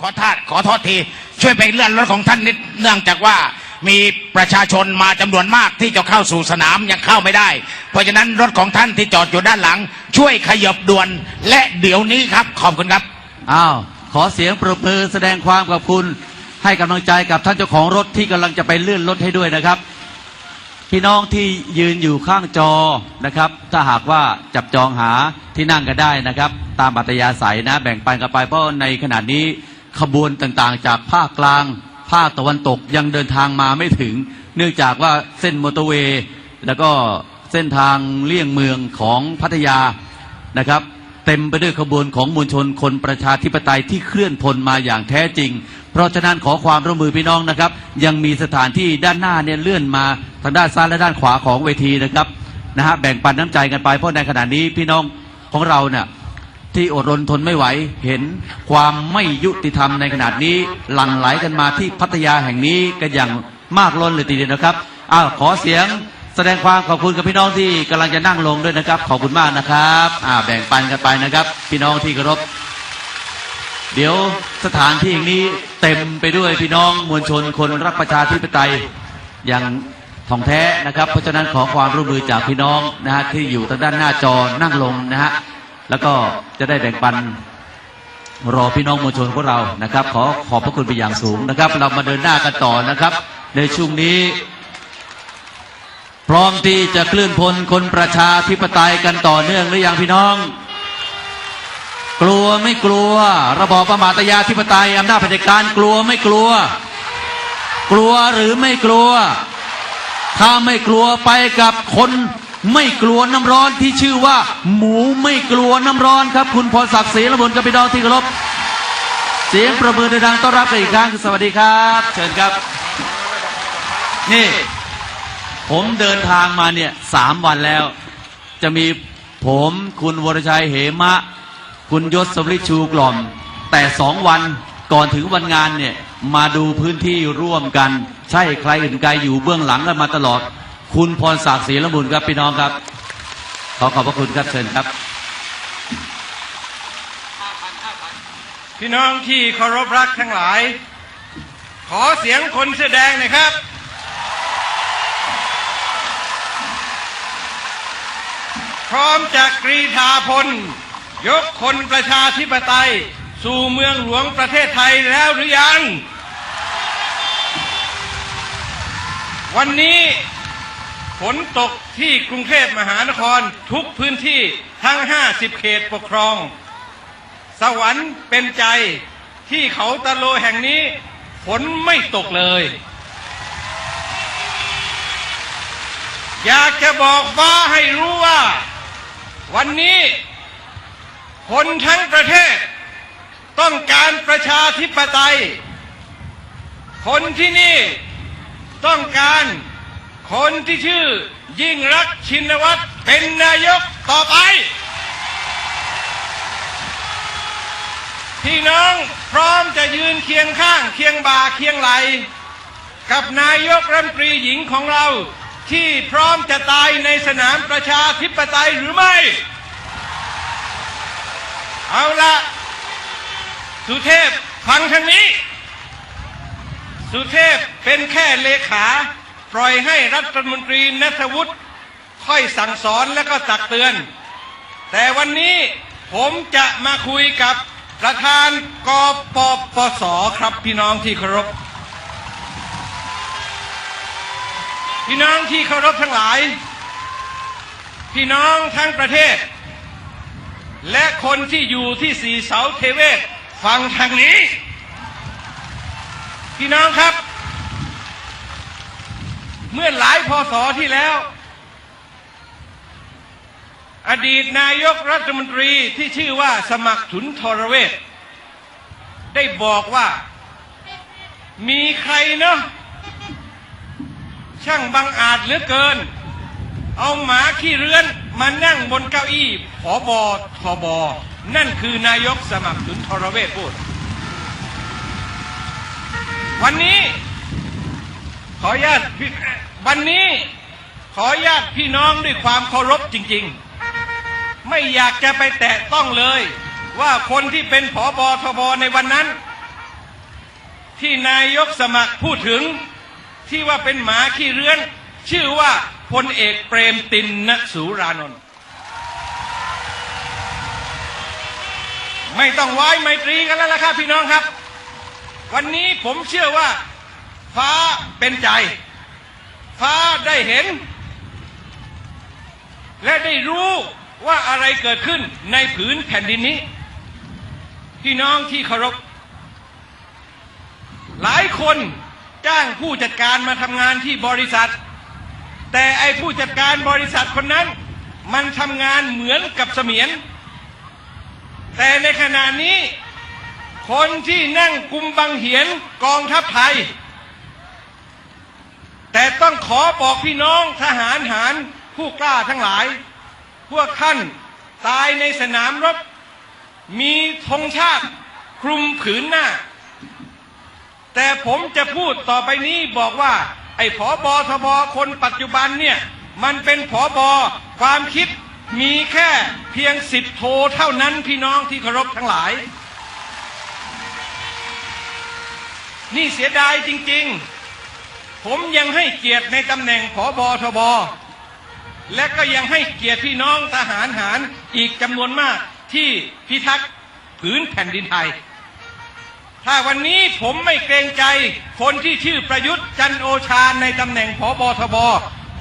ขอทาดขอโทษที ช่วยไปเลื่อนรถของท่านนิดเนื่องจากว่ามีประชาชนมาจำนวนมากที่จะเข้าสู่สนามยังเข้าไม่ได้ เพราะฉะนั้นรถของท่านที่จอดอยู่ด้านหลัง ช่วยขยบด่วน และเดี๋ยวนี้ครับขอบคุณครับอ้าวขอเสียงปรบมือแสดงความขอบคุณ ให้กำลังใจกับท่านเจ้าของรถที่กำลังจะไปเลื่อนรถให้ด้วยนะครับ พี่น้องที่ยืนอยู่ข้างจอนะครับ ถ้าหากว่าจับจองหาที่นั่งกันได้นะครับ ตามอัตยาศัยนะ แบ่งปันกันไปเพราะในขณะนี้ ขบวนต่างๆ จากภาคกลาง ภาคตะวันตกยังเดินทางมาไม่ถึง เนื่องจากว่าเส้นมอเตอร์เวย์ แล้วก็เส้นทางเลี่ยงเมืองของพัทยานะครับ เต็มไปด้วยขบวนของมวลชนคนประชาธิปไตยที่เคลื่อนพลมาอย่างแท้จริง เพราะฉะนั้นขอความร่วมมือพี่น้องนะครับ ยังมีสถานที่ด้านหน้าเนี่ยเลื่อนมาทางด้านซ้ายและด้านขวาของเวทีนะครับนะฮะแบ่งปันน้ำใจกันไปเพราะในขณะนี้พี่น้องของเราเนี่ย ที่อดรนทนไม่ไหว เห็นความไม่ยุติธรรมในขณะนี้ หลั่งไหลกันมาที่พัทยาแห่งนี้กันอย่างมากล้นเลยทีเดียวนะครับอ้าวขอเสียงแสดงความขอบคุณกับพี่น้องที่กำลังจะนั่งลงด้วยนะครับ ขอบคุณมากนะครับอ่าแบ่งปันกันไปนะครับ พี่น้องที่เคารพเดี๋ยวสถานที่แห่งนี้เต็มไปด้วยพี่น้องมวลชนคนรักประชาธิปไตยอย่างท่องแท้นะครับ เพราะฉะนั้นขอความร่วมมือจากพี่น้องนะฮะที่อยู่ทางด้านหน้าจอนั่งลงนะฮะ แล้วก็จะได้แบ่งปันรอพี่น้องมวลชนของเรานะครับ ขอขอบพระคุณเป็นอย่างสูงนะครับ เรามาเดินหน้ากันต่อนะครับ ในช่วงนี้ พร้อมที่จะเคลื่อนพลคนประชาธิปไตยกันต่อเนื่องหรือยังพี่น้อง กลัวไม่กลัว ระบอบประมาทยาธิปไตยอำนาจเผด็จการกลัวไม่กลัว กลัวหรือไม่กลัว ถ้าไม่กลัวไปกับคน ไม่กลัวน้ำร้อนที่ชื่อว่า หมูไม่กลัวน้ำร้อนครับ คุณพรศักดิ์ศรีละมุนกับพี่น้องที่เคารพเสียงประมือดังต้อนรับกันอีกครั้งสวัสดีครับ เชิญครับ นี่ ผมเดินทางมาเนี่ยสามวันแล้ว จะมีผมคุณวรชัยเหมะ คุณยศสมฤทธิ์ชูกล่อม แต่สองวันก่อนถึงวันงานเนี่ยมาดูพื้นที่ร่วมกัน ใช่ใครอื่นไกลอยู่เบื้องหลังกันมาตลอด คุณพรศักดิ์ศรีละมุนครับพี่น้องครับ ขอขอบพระคุณครับเชิญครับ พี่น้องที่เคารพรักทั้งหลาย ขอเสียงคนเสื้อแดงหน่อยครับ พร้อมจากกรีธาพล ยกคนประชาธิปไตย สู่เมืองหลวงประเทศไทยแล้วหรือยัง วันนี้ ฝนตกที่กรุงเทพมหานครทุกพื้นที่ทั้ง 50 เขตปกครอง สวรรค์เป็นใจที่เขาตะโลแห่งนี้ฝนไม่ตกเลย อยากจะบอกฟ้าให้รู้ว่า วันนี้คนทั้งประเทศ ต้องการประชาธิปไตย คนที่นี่ต้องการ คนที่ชื่อ ยิ่งรักชินวัตรเป็นนายกต่อไป พี่น้องพร้อมจะยืนเคียงข้างเคียงบ่าเคียงไหล กับนายกรัฐมนตรีหญิงของเรา ที่พร้อมจะตายในสนามประชาธิปไตยหรือไม่ เอาละสุเทพฟังทางนี้ สุเทพเป็นแค่เลขา ปล่อยให้รัฐมนตรีนัทวุฒิค่อยสั่งสอนและก็ตักเตือน แต่วันนี้ผมจะมาคุยกับประธานกปปสครับพี่น้องที่เคารพ พี่น้องที่เคารพทั้งหลาย พี่น้องทั้งประเทศ และคนที่อยู่ที่สีเสาเทเวศฟังทางนี้ พี่น้องครับ เมื่อหลายพศที่แล้ว อดีตนายกรัฐมนตรีที่ชื่อว่าสมัครถุนทรเวชได้บอกว่า มีใครเนาะช่างบังอาจเหลือเกิน เอาหมาขี้เรือนมานั่งบนเก้าอี้ผอบอทบนั่นคือนายกสมัครถุนทรเวชพูด วันนี้ ขออนุญาตพี่วันนี้ขออนุญาตพี่น้องด้วยความเคารพจริง ๆ ไม่อยากจะไปแตะต้องเลย ว่าคนที่เป็นผอบอทบในวันนั้น ที่นายกสมัครพูดถึงที่ว่าเป็นหมาขี้เรือน ชื่อว่าพลเอกเปรมตินนสูรานนท์ไม่ต้องไว้ไมตรีกันแล้วล่ะครับพี่น้องครับ วันนี้ผมเชื่อว่า ฟ้าเป็นใจ ฟ้าได้เห็น และได้รู้ว่าอะไรเกิดขึ้นในผืนแผ่นดินนี้ พี่น้องที่เคารพ หลายคนจ้างผู้จัดการมาทำงานที่บริษัท แต่ไอผู้จัดการบริษัทคนนั้น มันทำงานเหมือนกับเสมียน แต่ในขณะนี้ คนที่นั่งกุมบังเหียนกองทัพไทย แต่ต้องขอบอกพี่น้องทหารหารผู้กล้าทั้งหลาย พวกท่านตายในสนามรบ มีธงชาติคลุมผืนหน้า แต่ผมจะพูดต่อไปนี้บอกว่า ไอ้ผอบอทบคนปัจจุบันเนี่ย มันเป็นผอบอความคิดมีแค่เพียงสิบโทเท่านั้นพี่น้องที่เคารพทั้งหลาย นี่เสียดายจริง ๆ ผมยังให้เกียรติในตำแหน่งผอบอทบ และก็ยังให้เกียรติพี่น้องทหารหารอีกจำนวนมากที่พิทักษ์ผืนแผ่นดินไทย ถ้าวันนี้ผมไม่เกรงใจคนที่ชื่อประยุทธ์จันโอชาในตำแหน่งผอบอทบ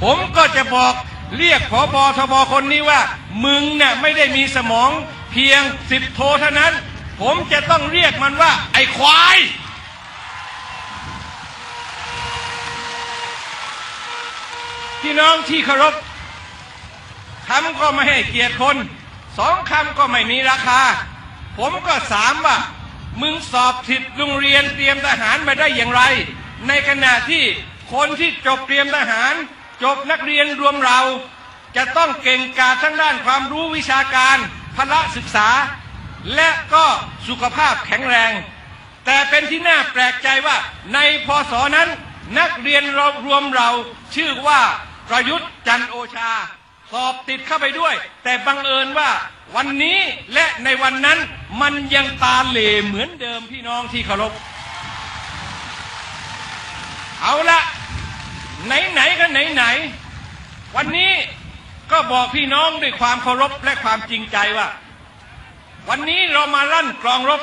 ผมก็จะบอกเรียกผอบอทบคนนี้ว่า มึงเนี่ยไม่ได้มีสมองเพียงสิบโทเท่านั้น ผมจะต้องเรียกมันว่า ไอ้ควาย พี่น้องที่เคารพคำก็ไม่ให้เกียรติคน สองคำก็ไม่มีราคา ผมก็สามว่า มึงสอบผิดโรงเรียนเตรียมทหารมาได้อย่างไร ในขณะที่คนที่จบเตรียมทหาร จบนักเรียนรวมเรา จะต้องเก่งกาจทั้งด้านความรู้วิชาการพละศึกษา และก็สุขภาพแข็งแรง แต่เป็นที่น่าแปลกใจว่าในพศนั้นนักเรียนเรารวมเราชื่อว่า ประยุทธ์จันโอชา สอบติดเข้าไปด้วย แต่บังเอิญว่าวันนี้และในวันนั้นมันยังตาเหล่เหมือนเดิมพี่น้องที่เคารพเอาละไหนๆก็ไหนๆวันนี้ก็บอกพี่น้องด้วยความเคารพและความจริงใจว่า วันนี้เรามาลั่นกรองรบ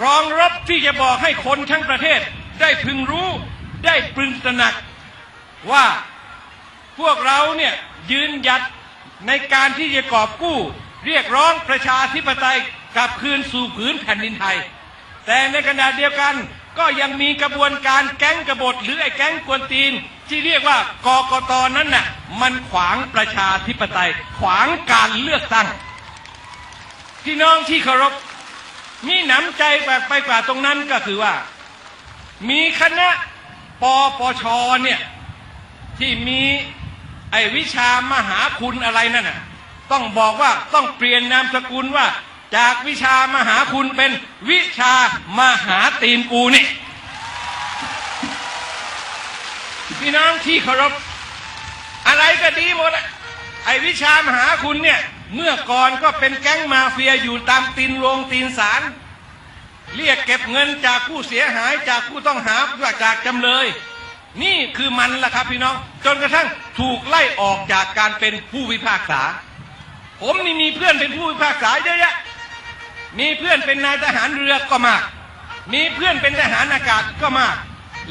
กรองรบที่จะบอกให้คนทั้งประเทศ ได้พึงรู้ได้ปรึงตระหนัก ว่าพวกเราเนี่ยยืนหยัดในการที่จะกอบกู้ เรียกร้องประชาธิปไตยกลับคืนสู่ผืนแผ่นดินไทย แต่ในขณะเดียวกันก็ยังมีกระบวนการแก๊งกบฏหรือไอ้แก๊งกวนตีน ที่เรียกว่ากกตนั้นน่ะมันขวางประชาธิปไตย ขวางการเลือกตั้งพี่น้องที่เคารพมีหนำใจแบบไปกว่าตรงนั้นก็คือว่า มีคณะปปชเนี่ย ที่มีไอ้วิชามหาคุณอะไรนั่นน่ะต้องบอกว่าต้องเปลี่ยนนามสกุลว่า จากวิชามหาคุณเป็นวิชามหาตีนกูนี่พี่น้องที่เคารพอะไรก็ดีหมดอะไอ้วิชามหาคุณเนี่ยเมื่อก่อนก็เป็นแก๊งมาเฟียอยู่ตามตีนโรงตีนศาลเรียกเก็บเงินจากผู้เสียหายจากผู้ต้องหาจากจำเลย นี่คือมันล่ะครับพี่น้อง จนกระทั่งถูกไล่ออกจากการเป็นผู้พิพากษา ผมนี่มีเพื่อนเป็นผู้พิพากษาเยอะแยะมีเพื่อนเป็นนายทหารเรือก็มาก มีเพื่อนเป็นทหารอากาศก็มาก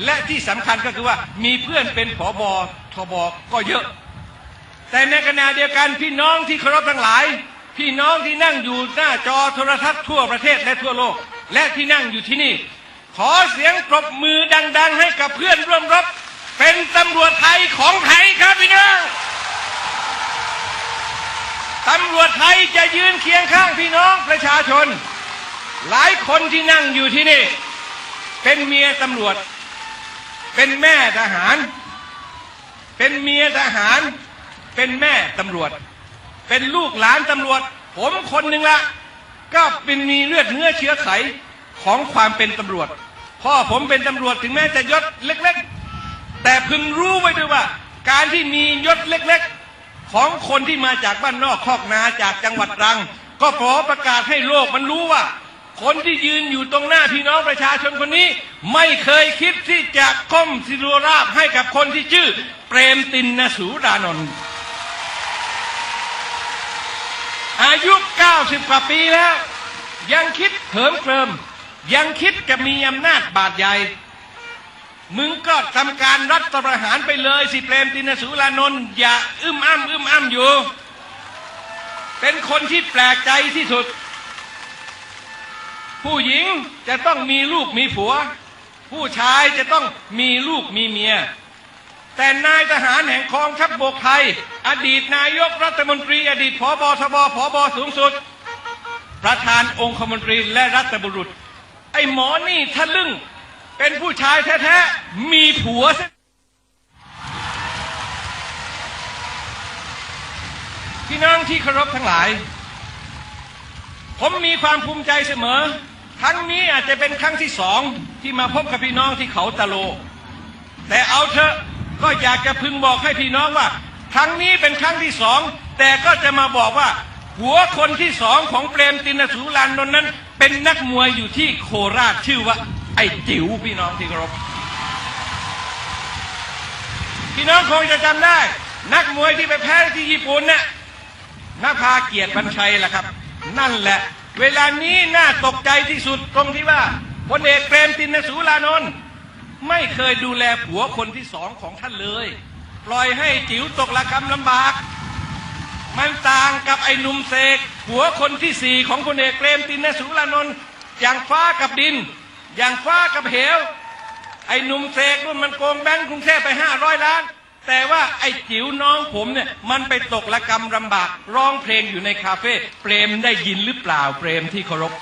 และที่สำคัญก็คือว่ามีเพื่อนเป็นผอบอทบก็เยอะ แต่ในขณะเดียวกันพี่น้องที่เคารพทั้งหลาย พี่น้องที่นั่งอยู่หน้าจอโทรทัศน์ทั่วประเทศและทั่วโลก และที่นั่งอยู่ที่นี่ ขอเสียงปรบมือดัง ๆ ให้กับเพื่อนร่วมรบ เป็นตำรวจไทยของไทยครับพี่น้องตำรวจไทยจะยืนเคียงข้างพี่น้องประชาชน หลายคนที่นั่งอยู่ที่นี่ เป็นเมียตำรวจ เป็นแม่ทหาร เป็นเมียทหาร เป็นแม่ตำรวจ เป็นลูกหลานตำรวจ ผมคนหนึ่งละก็เป็นมีเลือดเนื้อเชื้อไขของความเป็นตำรวจ พ่อผมเป็นตำรวจถึงแม้จะยศเล็ก ๆ แต่พึงรู้ไว้ด้วยว่า การที่มียศเล็ก ๆ ของคนที่มาจากบ้านนอกคอกนาจากจังหวัดตรัง ก็ขอประกาศให้โลกมันรู้ว่า คนที่ยืนอยู่ตรงหน้าพี่น้องประชาชนคนนี้ ไม่เคยคิดที่จะก้มสิรราบให้กับคนที่ชื่อ เปรมตินนสูรานนท์อายุ 90 กว่าปีแล้ว ยังคิดเหิมเกริม ยังคิดจะมีอำนาจบาดใหญ่ มึงก็ทำการรัฐประหารไปเลยสิเปรมตินสูรานนท์อย่าอึ้มอ้ำอึ้มอ้ำอยู่ เป็นคนที่แปลกใจที่สุด ผู้หญิงจะต้องมีลูกมีผัว ผู้ชายจะต้องมีลูกมีเมีย แต่นายทหารแห่งกองทัพบกไทย อดีตนายกรัฐมนตรี อดีตผบทบผบสูงสุด ประธานองคมนตรีและรัฐบุรุษ อ้หมอนี่ทะลึ่ง เป็นผู้ชายแท้ๆ มีผัวพี่น้องที่เคารพทั้งหลาย ผมมีความภูมิใจเสมอ ครั้งนี้อาจจะเป็นครั้งที่สองที่มาพบกับพี่น้องที่เขาตะโล แต่เอาเถอะก็อยากจะพึงบอกให้พี่น้องว่า ครั้งนี้เป็นครั้งที่สอง แต่ก็จะมาบอกว่า หัวคนที่สองของเปรมตินสูรานนท์นั้น เป็นนักมวยอยู่ที่โคราชชื่อว่า ไอ้จิ๋วพี่น้องที่เคารพพี่น้องคงจะจำได้ นักมวยที่ไปแพ้ที่ญี่ปุ่นน่ะนภาเกียรติบัญชัยแหละครับ นั่นแหละ เวลานี้น่าตกใจที่สุดตรงที่ว่าพลเอกเปรมตินสูรานนท์ไม่เคยดูแลผัวคนที่สองของท่านเลย ปล่อยให้จิ๋วตกระกรรมลำบาก มันต่างกับไอ้หนุ่มเสกผัวคนที่สี่ของพลเอกเปรมตินสูรานนท์อย่างฟ้ากับดิน อย่างฟ้ากับเหว ไอ้หนุ่มเสกนู่นมันโกงแบงก์กรุงเทพไปห้าร้อยล้าน แต่ว่าไอ้จิ๋วน้องผมเนี่ยมันไปตกระกรรมลำบากร้องเพลงอยู่ในคาเฟ่เปรมได้ยินหรือเปล่าเปรมที่เคารพ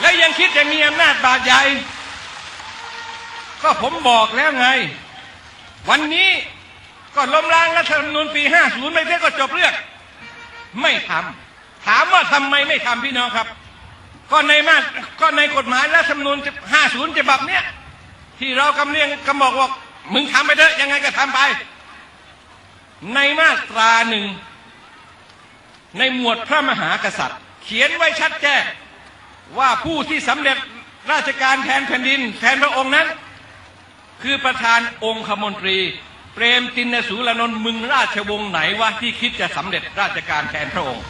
และยังคิดจะมีอำนาจบาดใหญ่ ก็ผมบอกแล้วไง วันนี้ ก็ล้มล้างรัฐธรรมนูญปี 50ไม่ใช่ก็จบเรื่อง ไม่ทำถามว่าทำไมไม่ทำพี่น้องครับ ก็ในมาก็ในกฎหมายรัฐธรรมนูญ 50 ฉบับเนี้ยที่เรากำเรียงกำบอกว่ามึงทำไปเถอะยังไงก็ทำไป ในมาตราหนึ่ง ในหมวดพระมหากษัตริย์ เขียนไว้ชัดแจ้งว่าผู้ที่สำเร็จราชการแทนแผ่นดิน แทนพระองค์นั้น คือประธานองคมนตรี เปรมตินสูรนนท์มึงราชวงศ์ไหนวะที่คิดจะสำเร็จราชการแทนพระองค์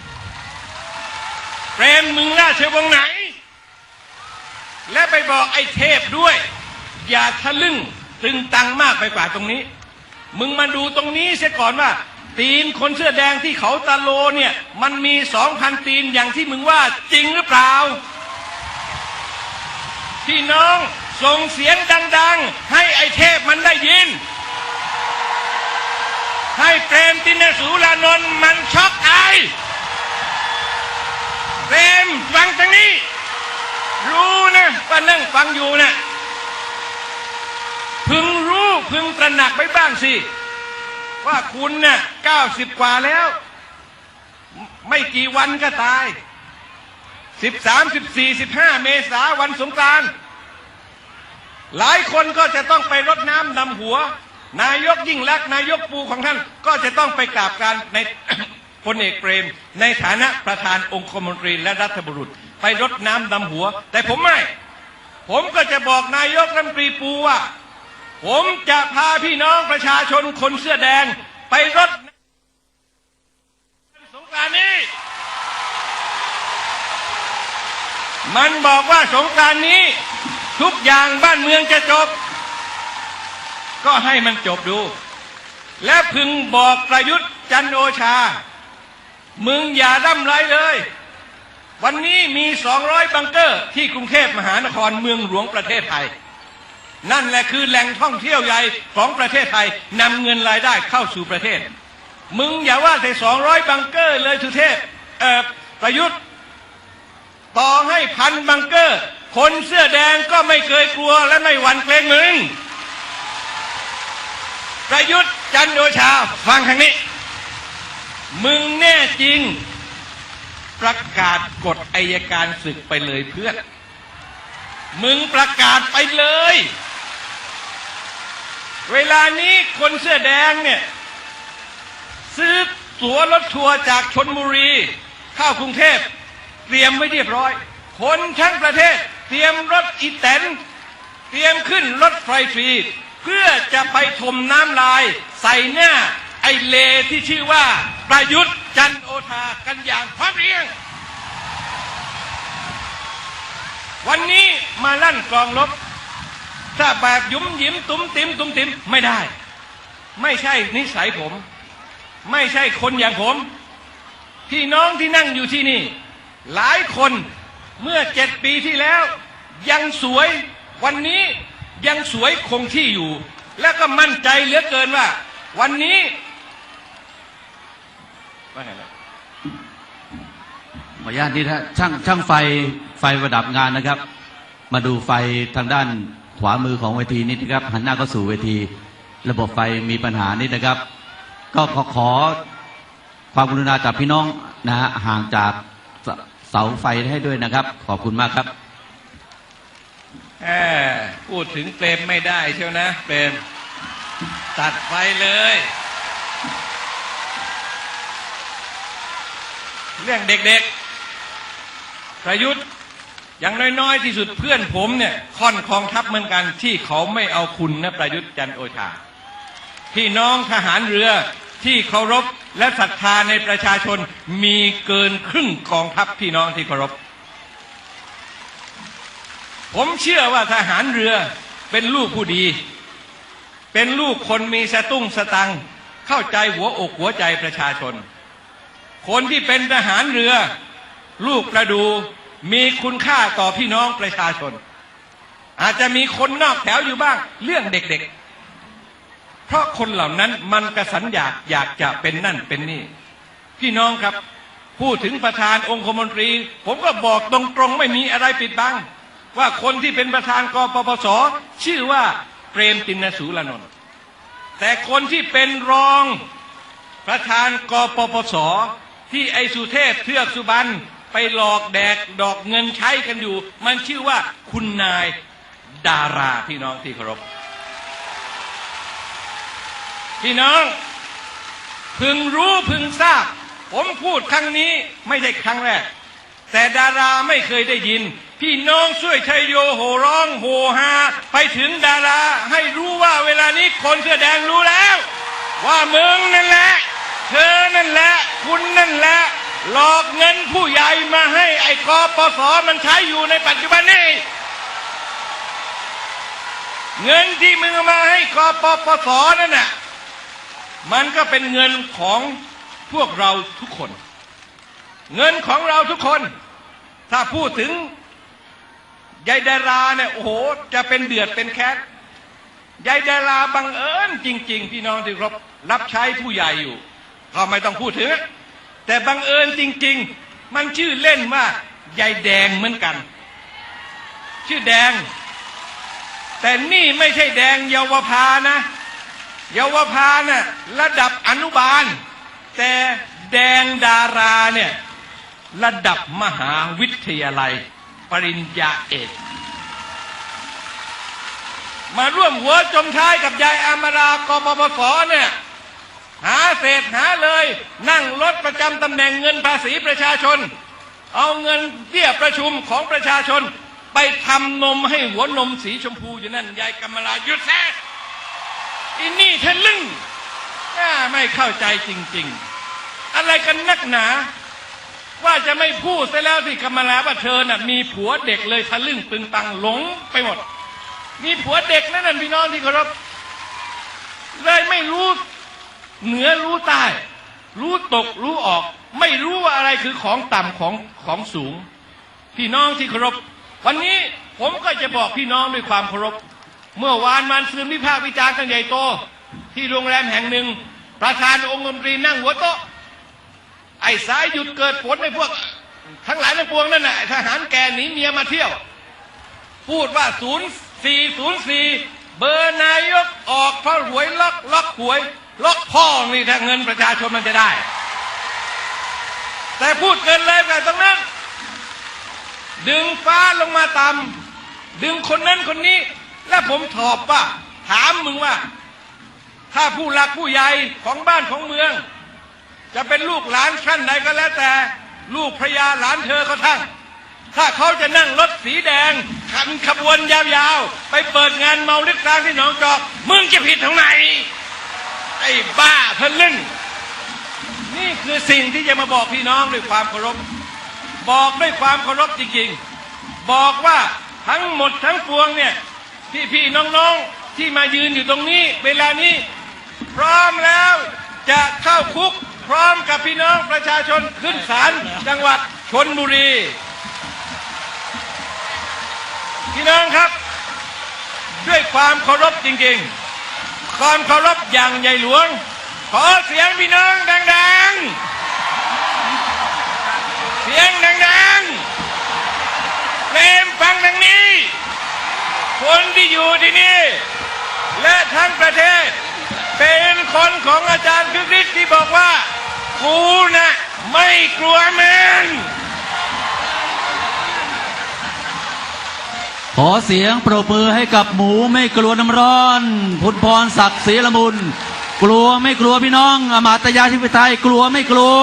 เปรมมึงราชวงศ์ไหน และไปบอกไอ้เทพด้วย อย่าทะลึ่งตึงตังมากไปกว่าตรงนี้ มึงมาดูตรงนี้เสียก่อนว่า ตีนคนเสื้อแดงที่เขาตะโลเนี่ย มันมีสองพันตีนอย่างที่มึงว่าจริงหรือเปล่าพี่น้องส่งเสียงดัง ๆ ให้ไอ้เทพมันได้ยิน ให้เปรมตินสูรานนท์มันช็อกอายเปรมฟังทางนี้ รู้นะว่านั่งฟังอยู่นะพึงรู้พึงตระหนักไว้บ้างสิ ว่าคุณเนี่ยเก้าสิบกว่าแล้ว ไม่กี่วันก็ตายสิบสามสิบสี่สิบห้าเมษาวันสงกรานต์หลายคนก็จะต้องไปรดน้ำดำหัว นายกยิ่งลักษณ์นายกปูของท่านก็จะต้องไปกราบการในพลเอกเปรม ในฐานะประธานองคมนตรีและรัฐบุรุษ ไปรดน้ำดำหัว แต่ผมไม่ ผมก็จะบอกนายกรัฐมนตรีปูว่า ผมจะพาพี่น้องประชาชนคนเสื้อแดง ไปรดสงกรานต์นี้ มันบอกว่าสงกรานต์นี้ ทุกอย่างบ้านเมืองจะจบ ก็ให้มันจบดู และพึงบอกประยุทธ์จันโอชา มึงอย่าร่ำไรเลย วันนี้มี 200 บังเกอร์ ที่กรุงเทพมหานครเมืองหลวงประเทศไทย นั่นแหละคือแหล่งท่องเที่ยวใหญ่ของประเทศไทยนำเงินรายได้เข้าสู่ประเทศ มึงอย่าว่าแต่200 บังเกอร์เลยสุเทพเออประยุทธ์ต่อให้พันบังเกอร์ คนเสื้อแดงก็ไม่เคยกลัวและไม่หวั่นเกรงมึง ประยุทธ์จันทร์โอชา ฟังทางนี้ มึงแน่จริง ประกาศกฎอายการศึกไปเลยเพื่อน มึงประกาศไปเลย เวลานี้คนเสื้อแดงเนี่ย ซื้อตั๋วรถทัวร์จากชนบุรี เข้ากรุงเทพ เตรียมไว้เรียบร้อย คนทั้งประเทศ เตรียมรถอีแตนเตรียมขึ้นรถไฟฟรี เพื่อจะไปถมน้ำลาย ใส่หน้าไอเลที่ชื่อว่าประยุทธ์จันโอชากันอย่างพร้อมเพรียง วันนี้มาลั่นกลองลบ ถ้าแบบยุ้มยิ้มตุ้มติ้มตุ้มติ้มไม่ได้ ไม่ใช่นิสัยผม ไม่ใช่คนอย่างผม พี่น้องที่นั่งอยู่ที่นี่ หลายคนเมื่อเจ็ดปีที่แล้ว ยังสวยวันนี้ ยังสวยคงที่อยู่ และก็มั่นใจเหลือเกินว่า วันนี้ว่าไงนะขออนุญาตนี่ถ้าช่างช่างไฟไฟประดับงานนะครับ มาดูไฟทางด้านขวามือของเวทีนิดนะครับ หันหน้าเข้าสู่เวที ระบบไฟมีปัญหานิดนะครับ ก็ขอขอความกรุณาจากพี่น้องนะฮะห่างจากเสาไฟให้ด้วยนะครับ ขอบคุณมากครับ พูดถึงเปรมไม่ได้เชียวนะเปรมตัดไฟเลย เรื่องเด็กๆ ประยุทธ์อย่างน้อยๆ ที่สุดเพื่อนผมเนี่ยค่อนกองทัพเหมือนกันที่เขาไม่เอาคุณนะประยุทธ์จันโอชา พี่น้องทหารเรือที่เคารพและศรัทธาในประชาชนมีเกินครึ่งกองทัพพี่น้องที่เคารพ ผมเชื่อว่าทหารเรือเป็นลูกผู้ดี เป็นลูกคนมีสตุ้งสตัง เข้าใจหัวอกหัวใจประชาชน คนที่เป็นทหารเรือ ลูกประดูมีคุณค่าต่อพี่น้องประชาชน อาจจะมีคนนอกแถวอยู่บ้างเรื่องเด็กๆ เพราะคนเหล่านั้นมันกระสันอยากอยากจะเป็นนั่นเป็นนี่ พี่น้องครับ พูดถึงประธานองคมนตรี ผมก็บอกตรงๆไม่มีอะไรปิดบัง ว่าคนที่เป็นประธานกปปส ชื่อว่าเปรมตินสูรานนท์แต่คนที่เป็นรองประธานกปปส ที่ไอสุเทพเทือกสุบรรณไปหลอกแดกดอกเงินใช้กันอยู่ มันชื่อว่าคุณนายดาราพี่น้องที่เคารพพี่น้อง พึงรู้พึงทราบ ผมพูดครั้งนี้ไม่ใช่ครั้งแรก แต่ดาราไม่เคยได้ยิน พี่น้องช่วยชัยโยโห่ร้องโหฮาไปถึงดาราให้รู้ว่าเวลานี้คนเสื้อแดงรู้แล้ว ว่ามึงนั่นแหละ เธอนั่นแหละ คุณนั่นแหละ หลอกเงินผู้ใหญ่มาให้ไอ้กปสมันใช้อยู่ในปัจจุบันนี้ เงินที่มึงมาให้กปปสนั่นน่ะมันก็เป็นเงินของพวกเราทุกคน เงินของเราทุกคน ถ้าพูดถึง ยายดาราเนี่ยโอ้โหจะเป็นเดือดเป็นแคทยายดาราบังเอิญจริง ๆ พี่น้องที่ครบรับใช้ผู้ใหญ่อยู่ก็ไม่ต้องพูดถึง แต่บังเอิญจริง ๆ มันชื่อเล่นว่ายายแดงเหมือนกัน ชื่อแดง แต่นี่ไม่ใช่แดงเยาวภานะ เยาวภาน่ะระดับอนุบาล แต่แดงดาราเนี่ยระดับมหาวิทยาลัย ปริญญาเอกมาร่วมหัวจมท้ายกับยายอามรากปปสเนี่ย หาเศษหาเลย นั่งรถประจำตำแหน่งเงินภาษีประชาชน เอาเงินเบี้ยประชุมของประชาชน ไปทำนมให้หัวนมสีชมพูอยู่นั่นยายกำมลาหยุดแท้อินนี่ทะลึ่งไม่เข้าใจจริง ๆ อะไรกันนักหนา ว่าจะไม่พูดซะแล้วสิกำมลาว่าเธอน่ะมีผัวเด็กเลยทะลึ่งตึงตังหลงไปหมด มีผัวเด็กนั่นน่ะพี่น้องที่เคารพเลยไม่รู้เหนือรู้ใต้ รู้ตกรู้ออก ไม่รู้ว่าอะไรคือของต่ำของของสูง พี่น้องที่เคารพวันนี้ผมก็จะบอกพี่น้องด้วยความเคารพเมื่อวานมันซึมวิพากษ์วิจารณ์กันใหญ่โต ที่โรงแรมแห่งหนึ่ง ประธานองค์มนตรีนั่งหัวโต๊ะ ไอ้สายหยุดเกิดผลในพวก ทั้งหลายทั้งปวงนั่นน่ะทหารแกหนีเมียมาเที่ยว พูดว่า0404เบอร์นายกออกเพราะหวยล็อกล็อกหวยล็อกพ่อนี่ถ้าเงินประชาชนมันจะได้ แต่พูดเกินเลยแบบตรงนั้น ดึงฟ้าลงมาต่ำดึงคนนั้นคนนี้ แล้วผมตอบว่า ถามมึงว่า ถ้าผู้หลักผู้ใหญ่ของบ้านของเมือง จะเป็นลูกหลานท่านใดก็แล้วแต่ ลูกพระยาหลานเธอเขาทั้งถ้าเขาจะนั่งรถสีแดงขันขบวนยาวๆ ไปเปิดงานเมาลึกกลางที่หนองจอก มึงจะผิดตรงไหน ไอ้บ้าทะลึ่ง นี่คือสิ่งที่จะมาบอกพี่น้องด้วยความเคารพ บอกด้วยความเคารพจริงๆ บอกว่าทั้งหมดทั้งปวงเนี่ยพี่ๆน้องๆที่มายืนอยู่ตรงนี้ เวลานี้ พร้อมแล้วจะเข้าคุก ร้อมกับพี่น้องประชาชนขึ้นศาลจังหวัดชนบุรี พี่น้องครับ ด้วยความเคารพจริงๆ ความเคารพอย่างใหญ่หลวง ขอเสียงพี่น้องดังๆ เสียงดังๆเพลงฟังดังนี้ คนที่อยู่ที่นี่ และทั้งประเทศเป็นคนของอาจารย์คึกฤทธิ์ที่บอกว่า กูน่ะไม่กลัวมันขอเสียงปรบมือให้กับหมูไม่กลัวน้ำร้อน พุทธพรศักดิ์ศรีละมุน กลัวไม่กลัวพี่น้อง อมาตยาธิปไตยกลัวไม่กลัว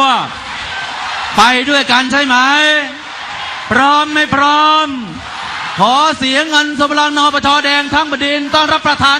ไปด้วยกันใช่ไหม พร้อมไม่พร้อม ขอเสียงเงินสมรานอปชแดงทั้งบดินทร์ต้อนรับประธาน